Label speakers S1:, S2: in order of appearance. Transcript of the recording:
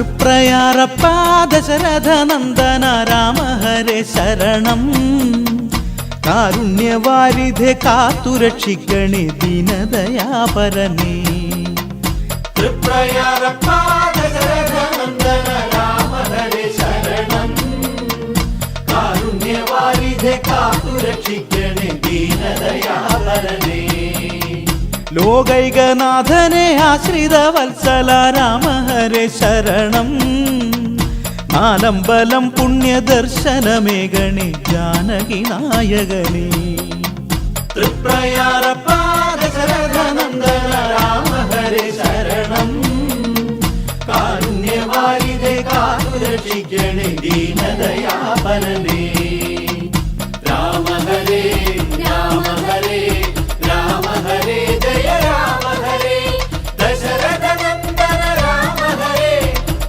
S1: തൃപ്രയാറപ്പ ദശരഥ നന്ദന രാമ ഹരേ ശരണം. കാരുണ്യവാരിധെ കാത്തുരക്ഷിക്കണേ ദീനദയാപരനേ. തൃപ്രയാറപ്പ ദശരഥ നന്ദന രാമ ഹരേ ശരണം. കാരുണ്യവാരിധെ കാത്തുരക്ഷിക്കണേ ദീനദയാപരനേ. ലോകൈകനാഥനെ ആശ്രിത വത്സല രാമ ശരണം. ശരണം ആലംബലം പുണ്യദർശനമേകണേ ജാനകി നായകനേ. തൃപ്രയാരപ്പാദശരഥനന്ദന ശരണം. കാരുണ്യവാരിധെ കാതുരക്ഷിക്കണേ ദീനദയാപരനേ.